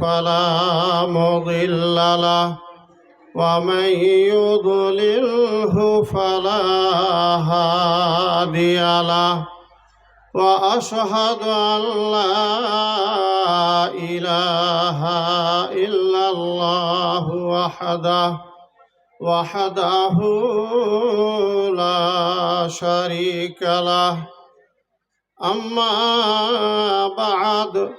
فلا مضل له ومن يضلله فلا هادي له واشهد ان لا اله الا الله وحده وحده لا شريك له أما بعد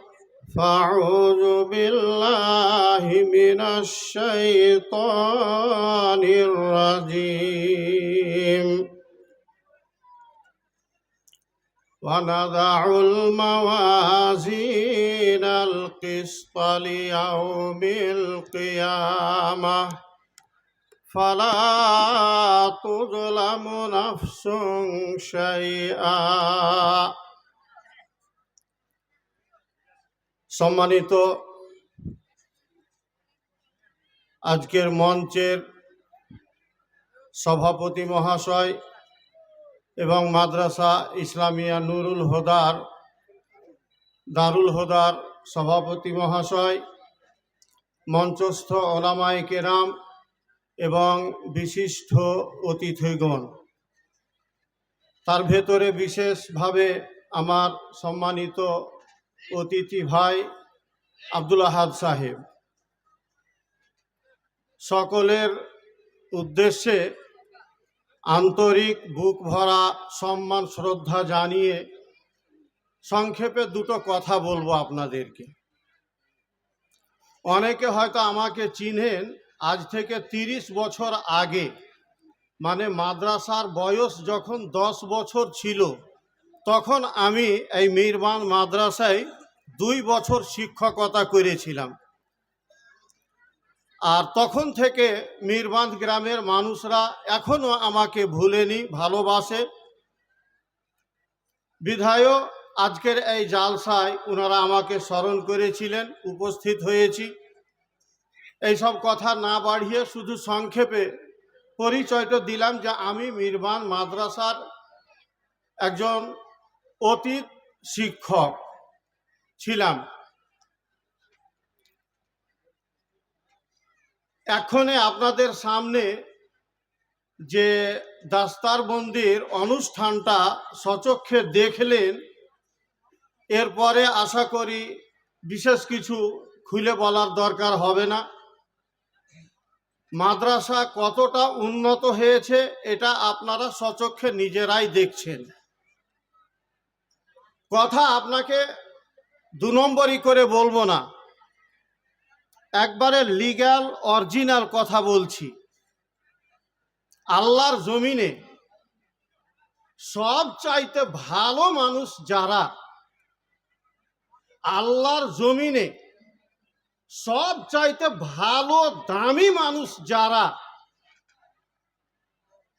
فأعوذ بالله من الشيطان الرجيم ونضع الموازين القسط ليوم القيامة فلا تظلم نفس شيئا সম্মানিত আজকের মঞ্চের সভাপতি মহাশয় এবং মাদ্রাসা ইসলামিয়া নুরুল হোদার, দারুল হোদার সভাপতি মহাশয়, মঞ্চস্থ ওলামায় কেরাম এবং বিশিষ্ট অতিথিগণ। তার ভেতরে বিশেষভাবে আমার সম্মানিত অতিথি ভাই আব্দুল আহাদ সাহেব। সকলের উদ্দেশ্যে আন্তরিক বুক ভরা সম্মান, শ্রদ্ধা জানিয়ে সংক্ষেপে দুটো কথা বলব আপনাদেরকে। অনেকে হয়তো আমাকে চিনেন, আজ থেকে তিরিশ বছর আগে। মানে মাদ্রাসার বয়স যখন দশ বছর ছিল, তখন আমি এই মিরবান মাদ্রাসায় দুই বছর শিক্ষকতা করেছিলাম। আর তখন থেকে মিরবান্ধ গ্রামের মানুষরা এখনও আমাকে ভুলেনি, ভালোবাসে। বিধায়ক, আজকের এই জালসায় ওনারা আমাকে স্মরণ করেছিলেন, উপস্থিত হয়েছি। এইসব কথা না বাড়িয়ে শুধু সংক্ষেপে পরিচয়টা দিলাম যে আমি মিরবান মাদ্রাসার একজন অতীত শিক্ষক। ছিলাম। এখনে আপনাদের সামনে যে দাস্তার দাস্তারবন্দির অনুষ্ঠানটা সচক্ষে দেখলেন, এরপরে আশা করি বিশেষ কিছু খুলে বলার দরকার হবে না। মাদ্রাসা কতটা উন্নত হয়েছে, এটা আপনারা সচক্ষে নিজেরাই দেখছেন। কথা আপনাকে দু নম্বরই করে বলব না। একবারে লিগ্যাল অরিজিনাল কথা বলছি। আল্লাহর জমিনে সব চাইতে ভালো মানুষ যারা, আল্লাহর জমিনে সব চাইতে ভালো, দামি মানুষ যারা,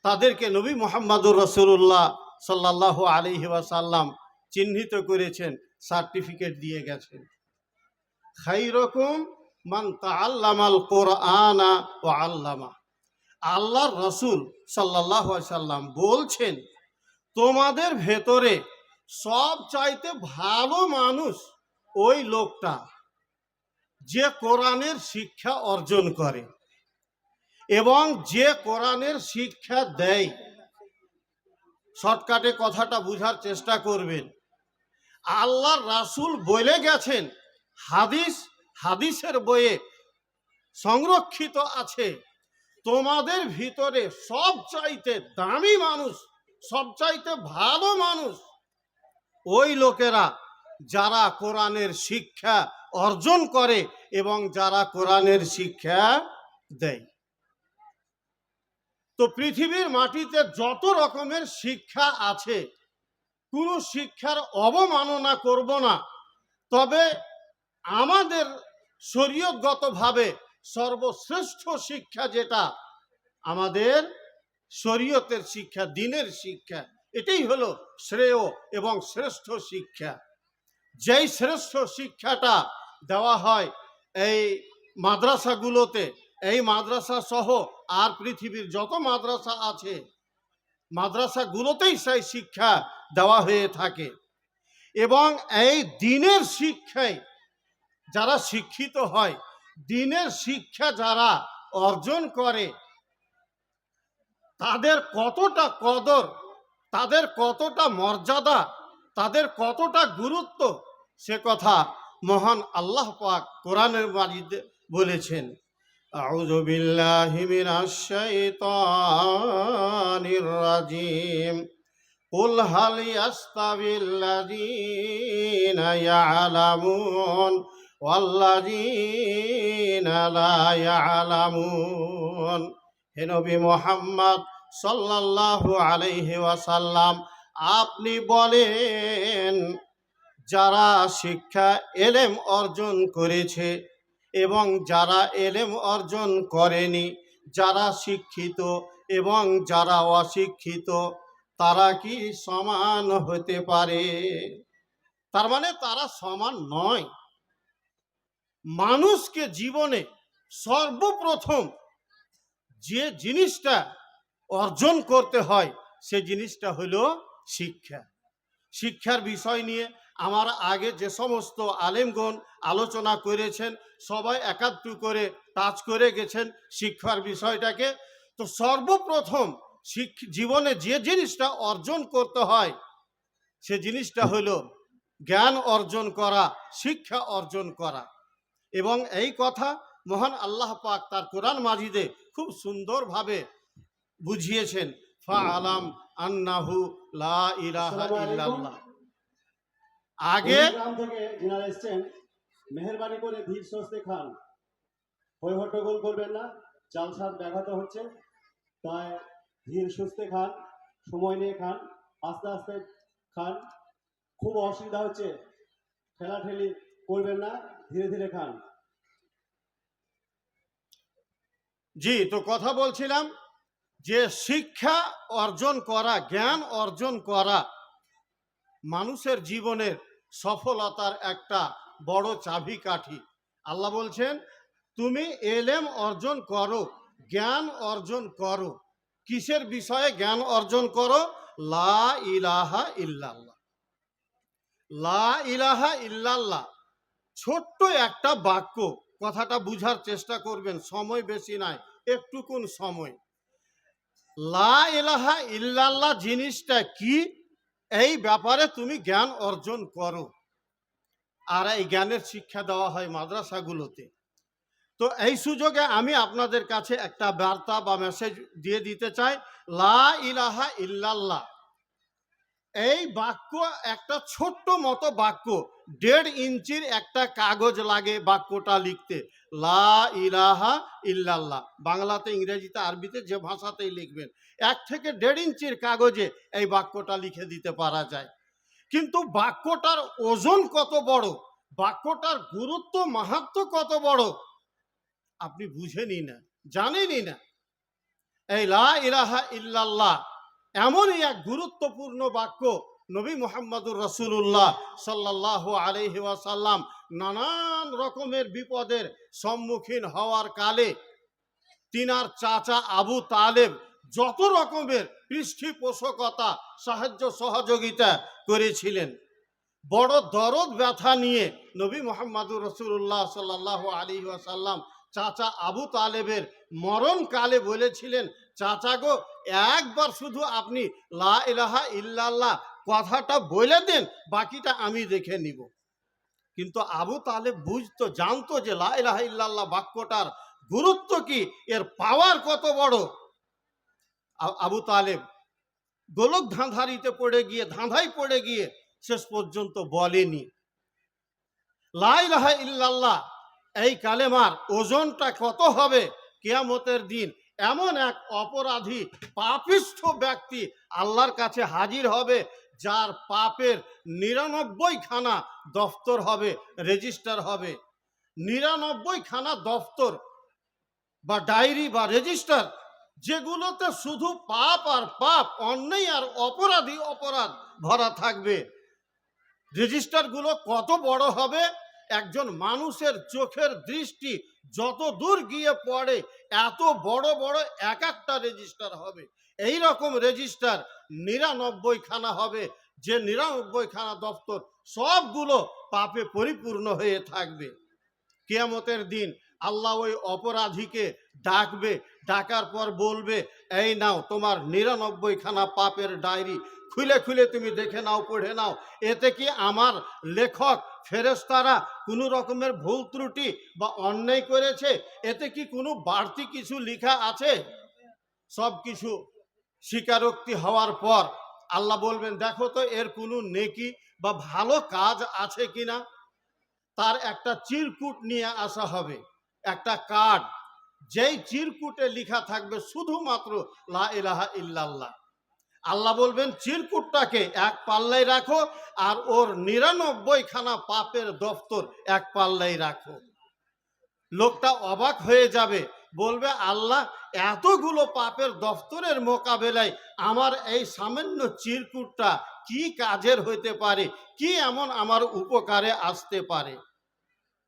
তাদেরকে নবী মোহাম্মদুর রসুল্লাহ সাল্লাহ আলহি ওয়াসাল্লাম চিহ্নিত করেছেন। সার্টিফিকেট দিয়ে গেছেন। খাই রকম মান তাল্লামাল কোরআনা ও আল্লামা। আল্লাহর রসুল সাল্লাহ সাল্লাম বলছেন, তোমাদের ভেতরে সব চাইতে ভালো মানুষ ওই লোকটা যে কোরআনের শিক্ষা অর্জন করে এবং যে কোরআনের শিক্ষা দেয়। শর্টকাটে কথাটা বুঝার চেষ্টা করবেন। আল্লাহর রাসুল বলে গেছেন, হাদিস, হাদিসের বইয়ে সংরক্ষিত আছে, তোমাদের ভিতরে সব চাইতে দামি মানুষ সব চাইতে ভালো মানুষ ওই লোকেরা যারা কোরআনের শিক্ষা অর্জন করে এবং যারা কোরআনের শিক্ষা দেয়। তো পৃথিবীর মাটিতে যত রকমের শিক্ষা আছে কোনো শিক্ষার অবমাননা করব না। তবে আমাদের শরীয়তগতভাবে সর্বশ্রেষ্ঠ শিক্ষা যেটা, আমাদের শরীয়তের শিক্ষা, দিনের শিক্ষা, এটাই হলো শ্রেয় এবং শ্রেষ্ঠ শিক্ষা। যেই শ্রেষ্ঠ শিক্ষাটা দেওয়া হয় এই মাদ্রাসাগুলোতে, এই মাদ্রাসা সহ আর পৃথিবীর যত মাদ্রাসা আছে, মাদ্রাসাগুলোতেই সেই শিক্ষা দেওয়া হয়ে থাকে। এবং এই দিনের শিক্ষায় যারা শিক্ষিত হয়, দিনের শিক্ষা যারা অর্জন করে, তাদের কতটা কদর, তাদের কতটা মর্যাদা, তাদের কতটা গুরুত্ব, সে কথা মহান আল্লাহ পাক কোরআনের বাড়িতে বলেছেন। বিল্লাহি মিনাশ শাইতানির রাজিম। قل هل يستوي الذين يعلمون والذين لا يعلمون হে নবী মোহাম্মদ সাল্লাল্লাহু আলাইহি ওয়াসাল্লাম আপনি বলেন যারা শিক্ষা এলেম অর্জন করেছে এবং যারা এলেম অর্জন করেনি যারা শিক্ষিত এবং যারা অশিক্ষিত তারা কি সমান হতে পারে? তার মানে তারা সমান নয়। মানুষকে জীবনে সর্বপ্রথম যে জিনিসটা অর্জন করতে হয়, সে জিনিসটা হলো শিক্ষা। শিক্ষার বিষয় নিয়ে আমার আগে যে সমস্ত আলেমগণ আলোচনা করেছেন, সবাই একাত্তু করে টাচ করে গেছেন শিক্ষার বিষয়টাকে। তো সর্বপ্রথম জীবনে যে জিনিসটা অর্জন করতে হয় সে জিনিসটা হলো জ্ঞান অর্জন করা শিক্ষা অর্জন করা। এবং এই কথা মহান আল্লাহ পাক তার কোরআন মাজিদে খুব সুন্দরভাবে বুঝিয়েছেন। ফা আলাম আন্নাহু লা ইলাহা ইল্লাল্লাহ। আগে থেকে যিনারা এসছেন মেহরবানি করে ধীর স্বস্তে খান। হই হট্টগোল করবেন না জালসার ব্যাঘাত হচ্ছে তাই ধীর সুস্থে খান, সময় নিয়ে খান, আস্তে আস্তে খান। খুব অসুবিধা হচ্ছে, ঠেলাঠেলি করবেন না, ধীরে ধীরে খান। জি, তো কথা বলছিলাম যে শিক্ষা অর্জন করা, জ্ঞান অর্জন করা মানুষের জীবনের সফলতার একটা বড় চাবিকাঠি। আল্লাহ বলছেন, তুমি এলেম অর্জন করো, জ্ঞান অর্জন করো। কিসের বিষয়ে জ্ঞান অর্জন করো? লা ইলাহা ইল্লাল্লাহ। লা ইলাহা ইল্লাল্লাহ। ছোট্ট একটা বাক্য, কথাটা বুঝার চেষ্টা করবেন, সময় বেশি নাই, একটুকুন সময়। লা ইলাহা ইল্লাল্লাহ জিনিসটা কি? এই ব্যাপারে তুমি জ্ঞান অর্জন করো। আর এই জ্ঞানের শিক্ষা দেওয়া হয় মাদ্রাসাগুলোতে। তো এই সুযোগে আমি আপনাদের কাছে একটা বার্তা বা মেসেজ দিয়ে দিতে চাই। লা ইলাহা ইল্লাল্লাহ। এই বাক্য একটা ছোট্ট মতো বাক্য। দেড় ইঞ্চির একটা কাগজ লাগে বাক্যটা লিখতে। লা ইলাহা ইল্লাল্লাহ। বাংলাতে, ইংরেজিতে, আরবিতে যে ভাষাতেই লিখবেন। এক থেকে দেড় ইঞ্চির কাগজে এই বাক্যটা লিখে দিতে পারা যায়। কিন্তু বাক্যটার ওজন কত বড়? বাক্যটার গুরুত্ব মাহাত্ম কত বড়? আপনি বুঝেনি না, জানেনই না। এই লা ইলাহা ইল্লাল্লাহ এমনই এক গুরুত্বপূর্ণ বাক্য নবী মোহাম্মদুর রসুল্লাহ সাল্লাহ আলহি ওয়াসাল্লাম নানান রকমের বিপদের সম্মুখীন হওয়ার কালে তিনার চাচা আবু তালেব যত রকমের পৃষ্ঠপোষকতা, সাহায্য সহযোগিতা করেছিলেন। বড় দরদ ব্যথা নিয়ে নবী মোহাম্মদুর রসুল্লাহ সাল্লাহ আলী ওয়াসাল্লাম চাচা আবু তালেবের মরণকালে বলেছিলেন, চাচা গো, একবার শুধু আপনি লা ইলাহা ইল্লাল্লাহ কথাটা বলে দেন, বাকিটা আমি দেখে নিব। কিন্তু আবু তালেব বুঝতো, জানতো যে লা ইলাহা ইল্লাল্লাহ বাক্যটার গুরুত্ব কি, এর পাওয়ার কত বড়। আবু তালেব গোলক ধাঁধারিতে পড়ে গিয়ে ধাঁধাই পড়ে গিয়ে শেষ পর্যন্ত বলেনি। লা ইলাহা ইল্লাল্লাহ এই কালেমার ওজনটা কত হবে কেয়ামতের দিন? এমন এক অপরাধী, পাপিষ্ঠ ব্যক্তি আল্লাহর কাছে হাজির হবে, যার পাপের নিরানব্বই খানা দফতর হবে রেজিস্টার হবে। নিরানব্বই খানা দফতর বা ডায়েরি বা রেজিস্টার যেগুলোতে শুধু পাপ আর পাপ, অন্যায় আর অপরাধী অপরাধ ভরা থাকবে। রেজিস্টারগুলো কত বড় হবে? একজন মানুষের চোখের দৃষ্টি যত দূর গিয়ে পড়ে, এত বড় বড় এক একটা রেজিস্টার হবে। এই রকম রেজিস্টার নিরানব্বই খানা হবে। যে নিরানব্বই খানা দপ্তর সবগুলো পাপে পরিপূর্ণ হয়ে থাকবে। কেয়ামতের দিন আল্লাহ ওই অপরাধীকে ডাকবে, ডাকার পর বলবে, এই নাও, তোমার নিরানব্বই খানা পাপের ডায়েরি খুলে খুলে তুমি দেখে নাও, পড়ে নাও। এতে কি আমার লেখক ফেরেস্তারা কোনো রকমের ভুল ত্রুটি বা অন্যায় করেছে, এতে কি কোনো বাড়তি কিছু লেখা আছে? সব কিছু স্বীকারোক্তি হওয়ার পর আল্লাহ বলবেন, দেখো তো, এর কোনো নেকি বা ভালো কাজ আছে কি না? তার একটা চিরকুট নিয়ে আসা হবে, একটা কার্ড। যেই চিরকুটে লেখা থাকবে শুধুমাত্র লা ইলাহা ইল্লাল্লাহ। আল্লাহ বলবেন, চিরকুটটাকে এক পাল্লায় রাখো আর ওর নিরানব্বই খানা পাপের দফতর এক পাল্লায় রাখো। লোকটা অবাক হয়ে যাবে, বলবে, আল্লাহ, এতগুলো পাপের দফতরের মোকাবেলায় আমার এই সামান্য চিরকুটটা কি কাজের হইতে পারে, কি এমন আমার উপকারে আসতে পারে?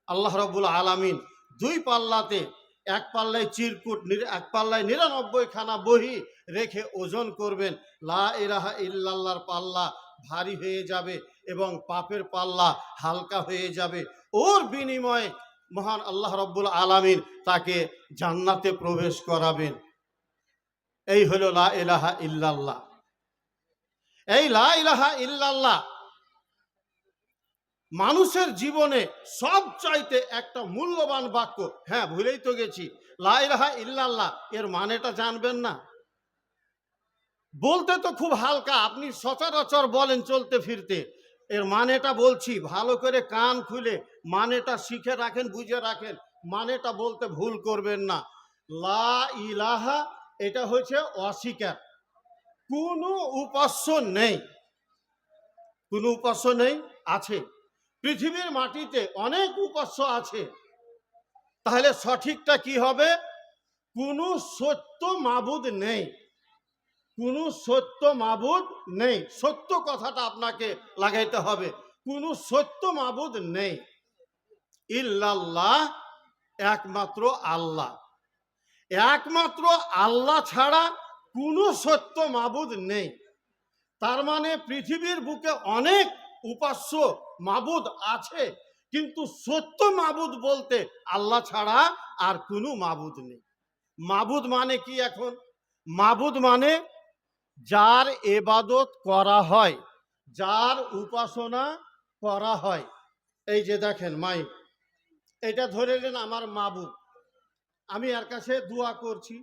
আল্লাহ রবুল আলামিন দুই পাল্লাতে এক পাল্লায় চিরকুট এক পাল্লায় নিরানব্বই খানা বহি রেখে ওজন করবেন। লা ইলাহা ইল্লাল্লাহর পাল্লা ভারী হয়ে যাবে এবং পাপের পাল্লা হালকা হয়ে যাবে। ওর বিনিময়ে মহান আল্লাহ রব্বুল আলামিন তাকে জান্নাতে প্রবেশ করাবেন। এই হলো লা ইলাহা ইল্লাল্লাহ। এই লা ইলাহা ইল্লাল্লাহ মানুষের জীবনে সব চাইতে একটা মূল্যবান বাক্য হ্যাঁ ভুলেই তো গেছি, লা ইলাহা ইল্লাল্লাহ, এর মানেটা জানবেন না। বলতে তো খুব হালকা, আপনি সচরাচর বলেন চলতে ফিরতে, এর মানেটা বলছি, ভালো করে কান খুলে মানেটা শিখে রাখেন, বুঝে রাখেন, মানেটা বলতে ভুল করবেন না। লা ইলাহা, এটা হচ্ছে অস্বীকার, কোনো উপাস্য নেই, কোনো উপাস্য নেই, আছে। পৃথিবীর মাটিতে অনেক উপাস্য আছে। তাহলে সঠিকটা কি হবে? কোনো সত্য মাবুদ নেই। কোনো সত্য মাবুদ নেই। সত্য কথাটা আপনাকে লাগাইতে হবে। কোনো সত্য মাবুদ নেই। ইল্লাল্লাহ, একমাত্র আল্লাহ। একমাত্র আল্লাহ ছাড়া কোনো সত্য মাবুদ নেই। তার মানে পৃথিবীর বুকে অনেক উপাস্য মাবুদ আছে, কিন্তু সত্য মাবুদ বলতে আল্লাহ ছাড়া আর কোনো মাবুদ নেই। মাবুদ মানে কি এখন? মাবুদ মানে যার এবাদত করা হয়, যার উপাসনা করা হয়। এই যে দেখেন, মাই, এটা ধরে নেন আমার মাবুদ। আমি এর কাছে দোয়া করছি,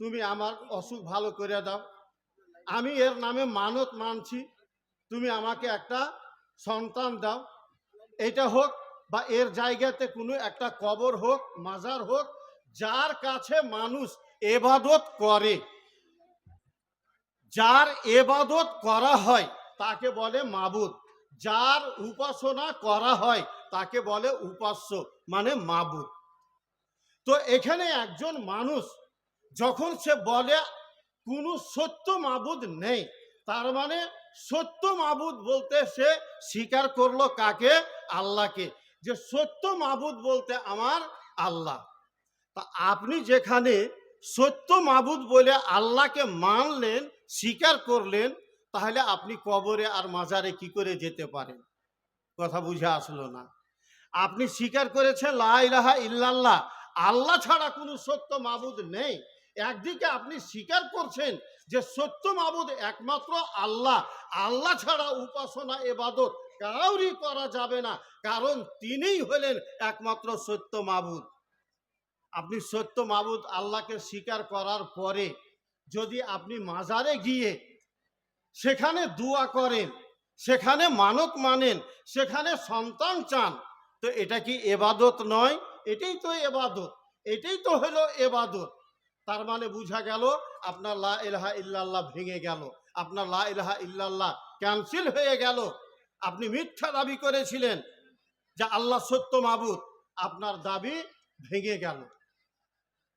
তুমি আমার অসুখ ভালো করে দাও। আমি এর নামে মানত মানছি, তুমি আমাকে একটা সন্তান দাও। এটা হোক বা এর জায়গাতে কোনো একটা কবর হোক, মাজার হোক, যার কাছে মানুষ এবাদত করে, যার এবাদত করা হয়, তাকে বলে মাবুদ। যার উপাসনা করা হয়, তাকে বলে উপাস্য মানে মাবুদ। তো এখানে একজন মানুষ, যখন সে বলে, কোনো সত্য মাবুদ নেই, তার মানে সত্য মাবুদ বলতে সে স্বীকার করল কাকে? আল্লাহকে। যে সত্য মাবুদ বলতে আমার আল্লাহ। তা আপনি যেখানে সত্য মাবুদ বলে আল্লাহকে মানলেন, স্বীকার করলেন, তাহলে আপনি কবরে আর মাজারে কি করে যেতে পারেন? কথা বুঝে আসলো না। আপনি স্বীকার করেছেন, লা ইলাহা ইল্লাল্লাহ। আল্লাহ ছাড়া কোনো সত্য মাবুদ নেই। একদিকে আপনি স্বীকার করছেন যে সত্য মাবুদ একমাত্র আল্লাহ আল্লাহ ছাড়া উপাসনা, এবাদত কাউরি করা যাবে না, কারণ তিনিই হলেন একমাত্র সত্য মাবুদ আপনি সত্য মাবুদ আল্লাহকে স্বীকার করার পরে যদি আপনি মাজারে গিয়ে সেখানে দোয়া করেন, সেখানে মানত মানেন, সেখানে সন্তান চান, তো এটা কি এবাদত নয়? এটাই তো এবাদত, এটাই তো হলো এবাদত। তার মানে বুঝা গেল আপনার লা ইলাহা ইল্লাল্লাহ ভেঙে গেল। আপনার লা ইলাহা ইল্লাল্লাহ ক্যান্সেল হয়ে গেল। আপনি মিথ্যা দাবি করেছিলেন যে আল্লাহ সত্য মাবুদ। আপনার দাবি ভেঙে গেল।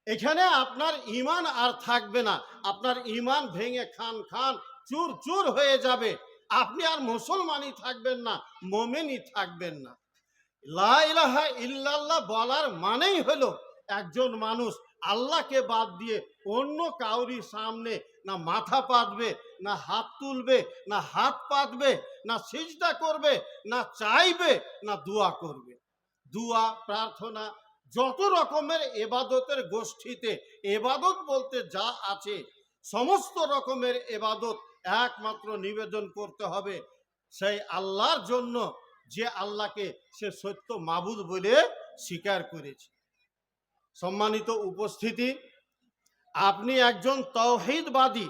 এখানে আপনার ইমান আর থাকবে না। আপনার ইমান ভেঙে খান খান চুর চুর হয়ে যাবে। আপনি আর মুসলমানই থাকবেন না, মোমেনই থাকবেন না। লা ইলাহা ইল্লাল্লাহ বলার মানেই হলো একজন মানুষ আল্লাহকে বাদ দিয়ে অন্য কাউরির সামনে না মাথা পাতবে, না হাত তুলবে, না হাত পাতবে, না সিজদা করবে, না চাইবে, না দোয়া করবে। দোয়া, প্রার্থনা, যত রকমের এবাদতের গোষ্ঠীতে এবাদত বলতে যা আছে, সমস্ত রকমের এবাদত একমাত্র নিবেদন করতে হবে। সেই আল্লাহর জন্য যে আল্লাহকে সে সত্য মাবুদ বলে স্বীকার করেছে। সম্মানিত উপস্থিতি, আপনি একজন তৌহিদবাদী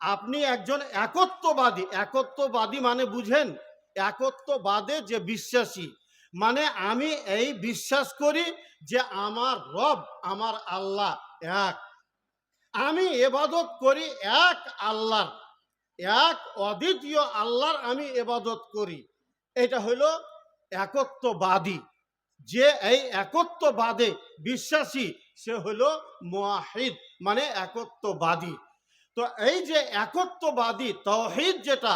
আপনি একজন একত্ববাদী। একত্ববাদী মানে বুঝেন, একত্ববাদে যে বিশ্বাসী। মানে আমি এই বিশ্বাস করি যে আমার রব, আমার আল্লাহ এক। আমি এবাদত করি এক আল্লাহর, এক অদ্বিতীয় আল্লাহর আমি এবাদত করি। এটা হলো একত্ববাদী। যে এই একত্ববাদে বিশ্বাসী, সে হলো মোয়াহিদ মানে একত্ববাদী। তো এই যে একত্ববাদী তৌহিদ যেটা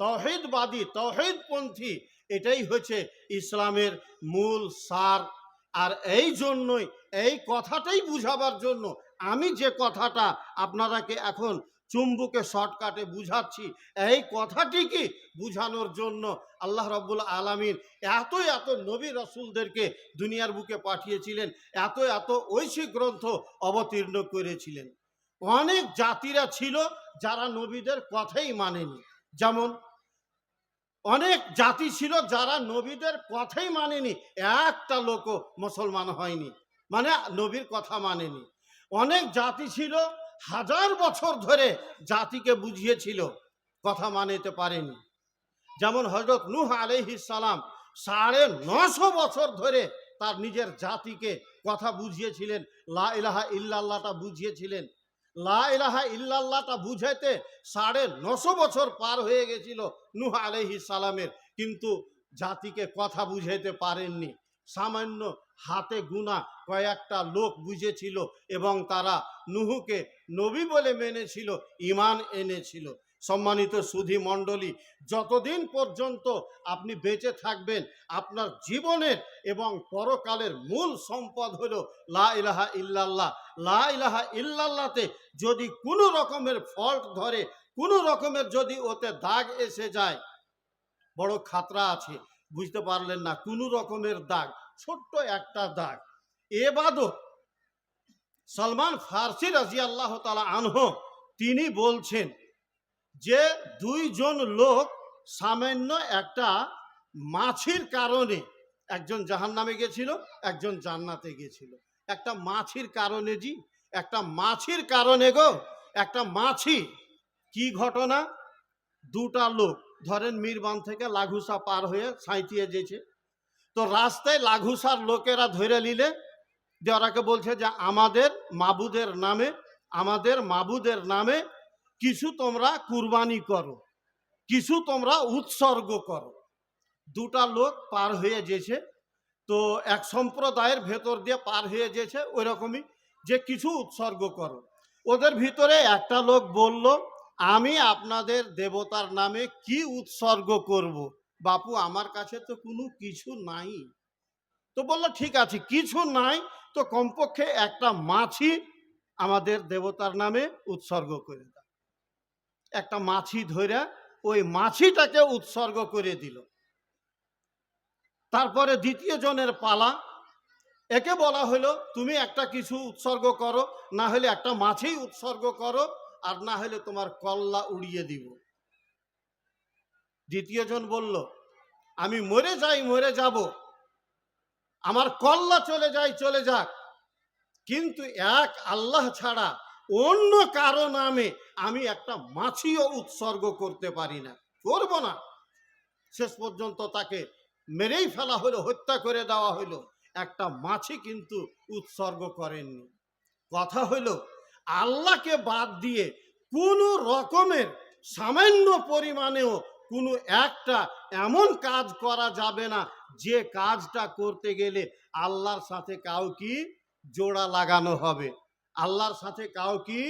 তৌহিদবাদী তৌহিদপন্থী এটাই হচ্ছে ইসলামের মূল সার। আর এই জন্যই, এই কথাটাই বুঝাবার জন্য আমি যে কথাটা আপনারাকে এখন চুম্বুকে শর্টকাটে বুঝাচ্ছি। এই কথাটিকে বুঝানোর জন্য আল্লাহ রব্বুল আলমিন এত এত নবী রসুলদেরকে দুনিয়ার বুকে পাঠিয়েছিলেন, এত এত ঐশী গ্রন্থ অবতীর্ণ করেছিলেন। অনেক জাতিরা ছিল যারা নবীদের কথাই মানেনি। যেমন, অনেক জাতি ছিল যারা নবীদের কথাই মানেনি, একটা লোকও মুসলমান হয়নি মানে নবীর কথা মানেনি। অনেক জাতি ছিল হাজার বছর ধরে জাতিকে বুঝিয়েছিল। কথা মানিতে পারেনি। যেমন হজরত নূহ আলহিস সালাম সাড়ে নশো বছর ধরে তার নিজের জাতিকে কথা বুঝিয়েছিলেন। লা ইলাহা ইল্লাল্লাহটা বুঝিয়েছিলেন। লা ইলাহা ইল্লাল্লাহটা বুঝাইতে সাড়ে নশো বছর পার হয়ে গেছিল নূহ আলহিস সালামের। কিন্তু জাতিকে কথা বুঝাইতে পারেননি। সামান্য হাতে গুণা কয়েকটা লোক বুঝেছিল এবং তারা নুহুকে নবী বলে মেনেছিল ইমান এনেছিল। সম্মানিত সুধী মণ্ডলী, যতদিন পর্যন্ত আপনি বেঁচে থাকবেন, আপনার জীবনের এবং পরকালের মূল সম্পদ হল লা ইলাহা ইল্লাল্লাহ। লা ইলাহা ইল্লাল্লাহতে যদি কোনো রকমের ফল্ট ধরে, কোনো রকমের যদি ওতে দাগ এসে যায়, বড় খাতরা আছে। বুঝতে পারলেন না, কোনো রকমের দাগ, ছোট্ট একটা দাগ। এবাদত সলমান ফার্সি রাজি আল্লাহ তালা আনহ, তিনি বলছেন যে দুইজন লোক সামান্য একটা মাছির কারণে একজন জাহান নামে গেছিল, একজন জান্নাতে গেছিল। একটা মাছির কারণে জি, একটা মাছির কারণে গো, একটা মাছি। কি ঘটনা? দুটা লোক ধরেন মিরবান থেকে লাঘুসা পার হয়ে সাঁইতিয়ে যেছে। তো রাস্তায় লাঘুসার লোকেরা ধরে নিলে, যে ওরাকে বলছে যে, আমাদের মাবুদের নামে, আমাদের মাবুদের নামে কিছু তোমরা কুরবানি করো, কিছু তোমরা উৎসর্গ করো। দুটা লোক পার হয়ে যেছে। তো এক সম্প্রদায়ের ভেতর দিয়ে পার হয়ে যেছে ওই রকমই যে, কিছু উৎসর্গ করো। ওদের ভিতরে একটা লোক বলল আমি আপনাদের দেবতার নামে কি উৎসর্গ করব। বাপু, আমার কাছে তো কোনো কিছু নাই। তো বলল, ঠিক আছে, কিছু নাই। তো কমপক্ষে একটা মাছি আমাদের দেবতার নামে উৎসর্গ করে দাও। একটা মাছি ধরে ওই মাছিটাকে উৎসর্গ করে দিল। তারপরে দ্বিতীয় জনের পালা। একে বলা হলো তুমি একটা কিছু উৎসর্গ করো, না হলে একটা মাছেই উৎসর্গ করো। আর না হলে তোমার কল্লা উড়িয়ে দিব। দ্বিতীয় জন বলল, আমি মরে যাই, মরে যাব। আমার কল্লা চলে যায় চলে যাক। কিন্তু এক আল্লাহ ছাড়া অন্য কারও নামে আমি একটা মাছিও উৎসর্গ করতে পারি না। করব না। শেষ পর্যন্ত তাকে মেরেই ফেলা হলো, হত্যা করে দেওয়া হলো। একটা মাছি কিন্তু উৎসর্গ করেননি। কথা হলো আল্লাহকে বাদ দিয়ে কোনো রকমের সামান্য পরিমাণেও কোনো একটা এমন কাজ করা যাবে না, যে কাজটা করতে গেলে আল্লাহর সাথে কাউ কি জোড়া লাগানো হবে, আল্লাহর সাথে কাউ কি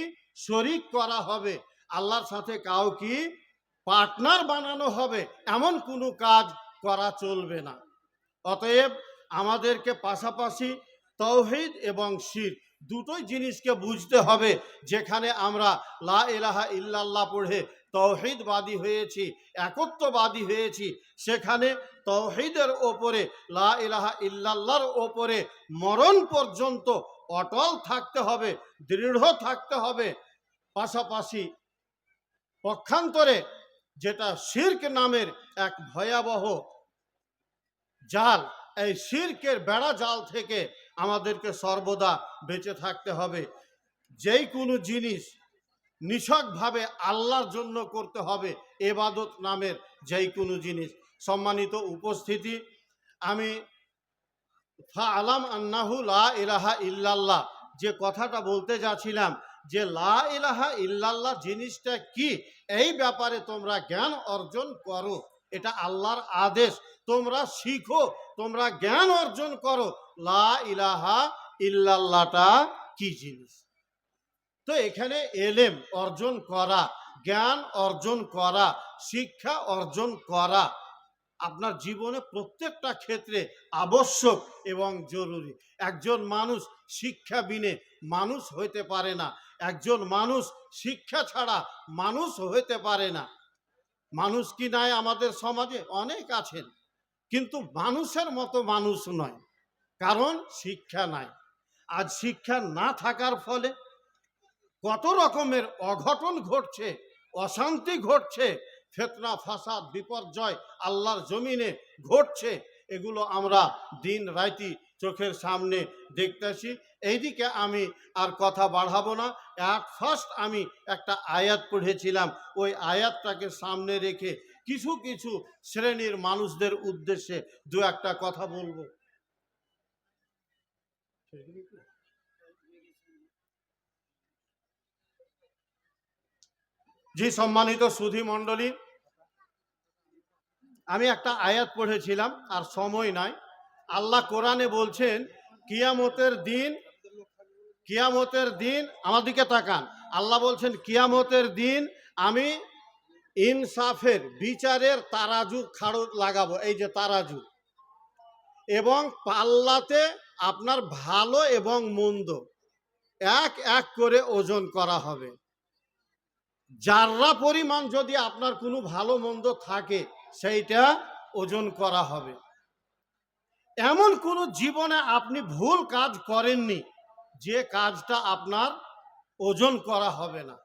শরিক করা হবে, আল্লাহর সাথে কাউ কি পার্টনার বানানো হবে, এমন কোনো কাজ করা চলবে না। অতএব আমাদেরকে পাশাপাশি তৌহিদ এবং শির দুটোই জিনিসকে বুঝতে হবে যেখানে আমরা লা ইলাহা ইল্লাল্লাহ পড়ে তৌহিদবাদী হয়েছি, একত্ববাদী হয়েছি, সেখানে তৌহিদের ওপরে, লা ইলাহা ইল্লাল্লাহর ওপরে মরণ পর্যন্ত অটল থাকতে হবে, দৃঢ় থাকতে হবে। পাশাপাশি পক্ষান্তরে যেটা শির্ক নামের এক ভয়াবহ জাল, এই শির্কের বেড়া জাল থেকে আমাদেরকে সর্বদা বেঁচে থাকতে হবে। যেই কোনো জিনিস নিছকভাবে আল্লাহর জন্য করতে হবে, এবাদত নামের যেই কোনো জিনিস। সম্মানিত উপস্থিতি, আমি ফা আলাম আন্নাহু লা ইলাহা ইল্লাল্লাহ, যে কথাটা বলতে যাচ্ছিলাম যে লা ইলাহা ইল্লাল্লাহ জিনিসটা কি, এই ব্যাপারে তোমরা জ্ঞান অর্জন করো। এটা আল্লাহর আদেশ। তোমরা শিখো, তোমরা জ্ঞান অর্জন করো। লা ইলাহা ইল্লাল্লাহটা কি জিনিস? তো এখানে এলেম অর্জন করা, জ্ঞান অর্জন করা, শিক্ষা অর্জন করা আপনার জীবনে প্রত্যেকটা ক্ষেত্রে আবশ্যক এবং জরুরি। একজন মানুষ শিক্ষা বিনে মানুষ হইতে পারে না। একজন মানুষ শিক্ষা ছাড়া মানুষ হইতে পারে না। মানুষ কি নাই আমাদের সমাজে? অনেক আছেন। কিন্তু মানুষের মতো মানুষ নয়, কারণ শিক্ষা নাই। আজ শিক্ষা না থাকার ফলে কত রকমের অঘটন ঘটছে, অশান্তি ঘটছে, ফেতনা, ফাসাদ, বিপর্যয়, আল্লাহর জমিনে ঘটছে, এগুলো আমরা দিন রাইতি চোখের সামনে দেখতেছি। এইদিকে আমি আর কথা বাড়াবো না। অ্যাট ফার্স্ট আমি একটা আয়াত পড়েছিলাম। ওই আয়াতটাকে সামনে রেখে কিছু কিছু শ্রেণির মানুষদের উদ্দেশ্যে দু একটা কথা বলব। জি, সম্মানিত সুধি মণ্ডলী, আমি একটা আয়াত পড়েছিলাম, আর সময় নাই। আল্লাহ কোরআনে বলছেন, কিয়ামতের দিন কিয়ামতের দিন আমার দিকে তাকান। আল্লাহ বলছেন, কিয়ামতের দিন আমি ইনসাফের বিচারের তারাজু খাড়ো লাগাবো, এই যে তারাজু। এবং পাল্লাতে আপনার ভালো এবং মন্দ এক এক করে ওজন করা হবে। যাররা পরিমাণ যদি আপনার কোনো ভালো মন্দ থাকে, সেইটা ওজন করা হবে। এমন কোনো জীবনে আপনি ভুল কাজ করেননি, যে কাজটা আপনার ওজন করা হবে না।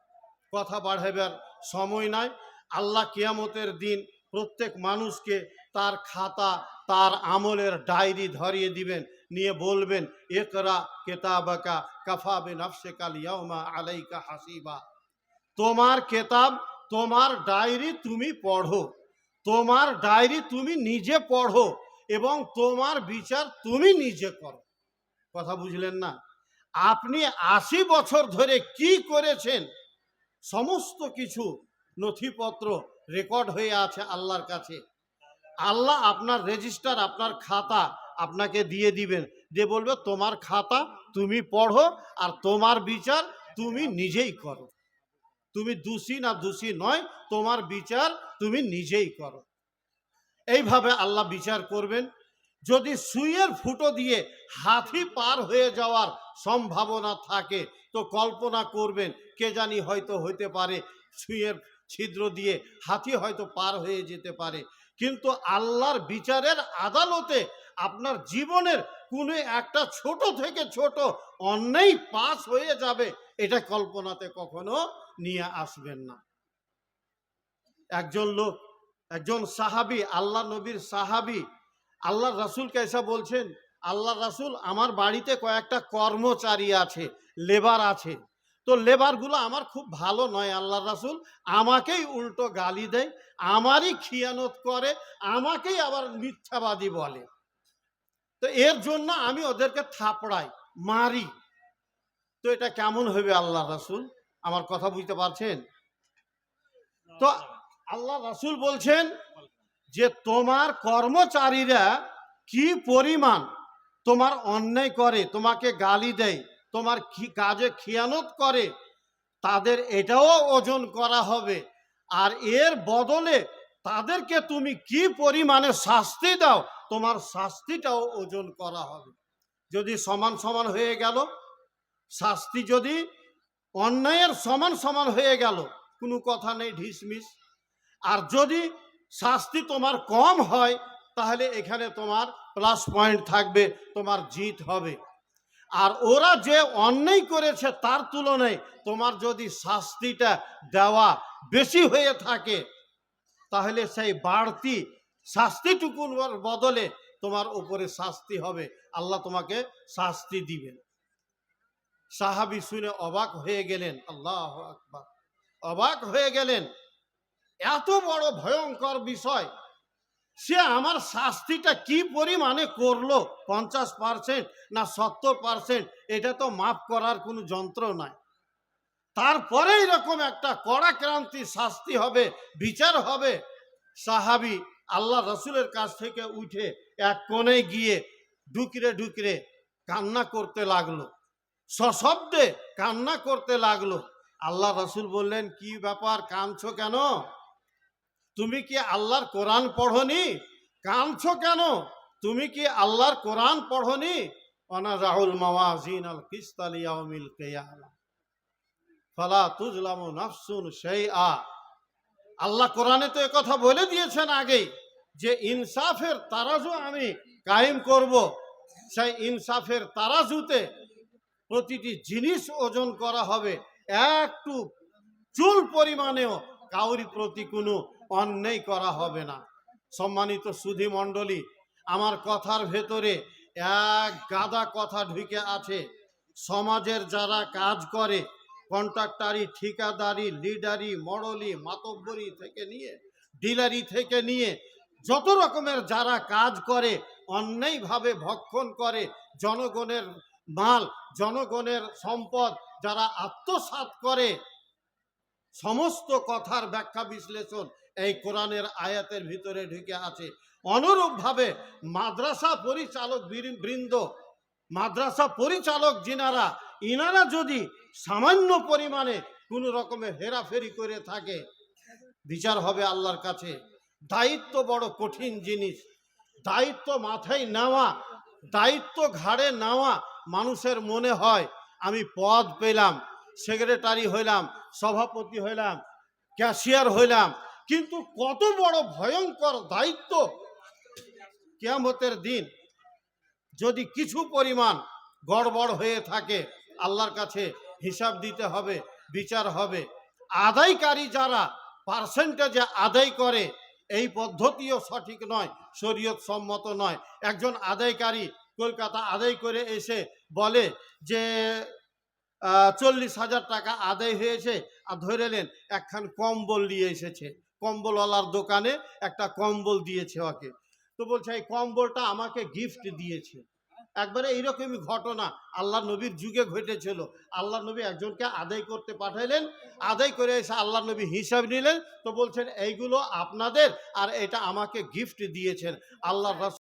কথা বাড়াবার সময় নাই। আল্লাহ কিয়ামতের দিন প্রত্যেক মানুষকে তার খাতা, তার আমলের ডায়েরি ধরিয়ে দিবেন, নিয়ে বলবেন একরা কেতাবাকা কাফাবে নফসে কাল ইয়মা আলাইকা হাসিবা। তোমার কেতাব, তোমার ডায়েরি তুমি পড়ো। তোমার ডায়েরি তুমি নিজে পড়ো। এবং তোমার বিচার তুমি নিজে করো। কথা বুঝলেন না? আপনি আশি বছর ধরে কি করেছেন? সমস্ত কিছু নথিপত্র রেকর্ড হয়ে আছে আল্লাহর কাছে। আল্লাহ আপনার রেজিস্টার, আপনার খাতা আপনাকে দিয়ে দিবেন। যে বলবে, তোমার খাতা তুমি পড়ো আর তোমার বিচার তুমি নিজেই করো। তুমি দোষী না দোষী নয়, তোমার বিচার তুমি নিজেই করো। এইভাবে আল্লাহ বিচার করবেন। যদি সুইয়ের ফুটো দিয়ে হাতি পার হয়ে যাওয়ার সম্ভাবনা থাকে, তো কল্পনা করবেন, কে জানি হয়তো হইতে পারে সুইয়ের ছিদ্র দিয়ে হাতি হয়তো পার হয়ে যেতে পারে। কিন্তু আল্লাহর বিচারের আদালতে আপনার জীবনের কোনো একটা ছোট থেকে ছোট অন্যায় পাস হয়ে যাবে, এটা কল্পনাতে কখনো নিয়ে আসবেন না। একজন লোক একজন সাহাবি, আল্লাহ নবীর সাহাবি, আল্লাহ রাসুলকে এসে বলছেন, আল্লাহ রাসুল, আমার বাড়িতে কয়েকটা কর্মচারী আছে, লেবার আছে। তো লেবারগুলো আমার খুব ভালো নয়, আল্লাহ রাসুল। আমাকেই উল্টো গালি দেয়, আমারই খিয়ানত করে, আমাকেই আবার মিথ্যাবাদী বলে। তো এর জন্য আমি ওদেরকে থাপড়াই, মারি। তো এটা কেমন হবে আল্লাহ রাসুল? আমার কথা বুঝতে পারছেন? তো আল্লাহ রাসূল বলছেন যে তোমার কর্মচারীরা কি পরিমাণ তোমার অন্যায় করে, তোমাকে গালি দেয়, তোমার কাজে খিয়ানত করে, তাদের এটাও ওজন করা হবে। আর এর বদলে তাদেরকে তুমি কি পরিমাণে শাস্তি দাও, তোমার শাস্তিটাও ওজন করা হবে। যদি সমান সমান হয়ে গেল, শাস্তি যদি অন্যায়ের সমান সমান হয়ে গেল, কোনো কথা নেই, ঢিসমিস। আর যদি শাস্তি তোমার কম হয়, তাহলে এখানে তোমার প্লাস পয়েন্ট থাকবে, তোমার জিত হবে। আর ওরা যে অন্যায় করেছে তার তুলনায় তোমার যদি শাস্তিটা দেওয়া বেশি হয়ে থাকে, তাহলে সেই বাড়তি শাস্তিটুকুর বদলে তোমার উপরে শাস্তি হবে। আল্লাহ তোমাকে শাস্তি দিবেন। সাহাবি শুনে অবাক হয়ে গেলেন। আল্লাহ আকবার। অবাক হয়ে গেলেন। এত বড় ভয়ঙ্কর বিষয়। সে আমার শাস্তিটা কি পরিমাণে করল? পঞ্চাশ পার্সেন্ট না সত্তর পার্সেন্ট? এটা তো মাফ করার কোনো যন্ত্র নাই। তারপরে এরকম একটা কড়া ক্রান্তি শাস্তি হবে, বিচার হবে। সাহাবি আল্লাহ রসুলের কাছ থেকে উঠে এক কোণে গিয়ে ডুকরে ডুকরে কান্না করতে লাগল। সশব্দে কান্না করতে লাগল। আল্লাহ রসুল বললেন, কি ব্যাপার? কাঁদছো কেন? তুমি কি আল্লাহর কোরআন পড়নি? কাঁদছো কেন? তুমি কি আল্লাহর কোরআন পড়নি? অনা রাহুল মাওয়াজিন আল কিস্তালিয়াউমিল কিয়ামা। ফালা তুজলামু নাফসুন শাইআ। আল্লাহ কোরআনে তো কথা বলে দিয়েছেন আগেই যে ইনসাফের তারাজু আমি কায়েম করব। সেই ইনসাফের তারাজুতে প্রতিটি জিনিস ওজন করা হবে। একটু চুল পরিমাণেও কাউরি প্রতি কোনো অন্যায় করা হবে না। সম্মানিত সুধী মণ্ডলী, আমার কথার ভেতরে এক গাদা কথা ঢুকে আছে। সমাজের যারা কাজ করে, কন্ট্রাক্টারি, ঠিকাদারি, লিডারি, মডলি, মাতব্বরি থেকে নিয়ে, ডিলারি থেকে নিয়ে, যত রকমের যারা কাজ করে, অন্যায়ভাবে ভক্ষণ করে, জনগণের মাল, জনগণের সম্পদ, যারা আত্মসাৎ করে, সমস্ত কথার ব্যাখ্যা বিশ্লেষণ এই কোরআনের আয়াতের ভিতরে ঢুকে আছে। অনুরূপভাবে মাদ্রাসা পরিচালক বৃন্দ, মাদ্রাসা পরিচালক যিনারা, ইনারা যদি সামান্য পরিমাণে কোনো রকমের হেরাফেরি করে থাকে, বিচার হবে আল্লাহর কাছে। দায়িত্ব বড় কঠিন জিনিস। দায়িত্ব মাথায় নেওয়া, দায়িত্ব ঘাড়ে নেওয়া মানুষের মনে হয়, আমি পদ পেলাম, সেক্রেটারি হইলাম, সভাপতি হইলাম, ক্যাশিয়ার হইলাম কিন্তু কত বড় ভয়ঙ্কর দায়িত্ব কেয়ামতের দিন যদি কিছু পরিমাণ গড়বড় হয়ে থাকে, আল্লাহর কাছে হিসাব দিতে হবে, বিচার হবে। আদায়কারী যারা পার্সেন্টেজে আদায় করে, এই পদ্ধতিও সঠিক নয়, শরীয়ত সম্মত নয়। একজন আদায়কারী কলকাতা আদায় করে এসে বলে যে চল্লিশ হাজার টাকা আদায় হয়েছে, আর ধরে নেন একখান কম্বল নিয়ে এসেছে। কম্বলওয়ালার দোকানে একটা কম্বল দিয়েছে ওকে। তো বলছে, এই কম্বলটা আমাকে গিফট দিয়েছে। একবারে এইরকমই ঘটনা। আল্লাহ নবীর যুগে ঘটেছিল। আল্লাহ নবী একজনকে আদায় করতে পাঠাইলেন। আদায় করে এসে আল্লাহ নবী হিসাব নিলেন। তো বলছেন, এইগুলো আপনাদের আর এটা আমাকে গিফট দিয়েছেন। আল্লাহ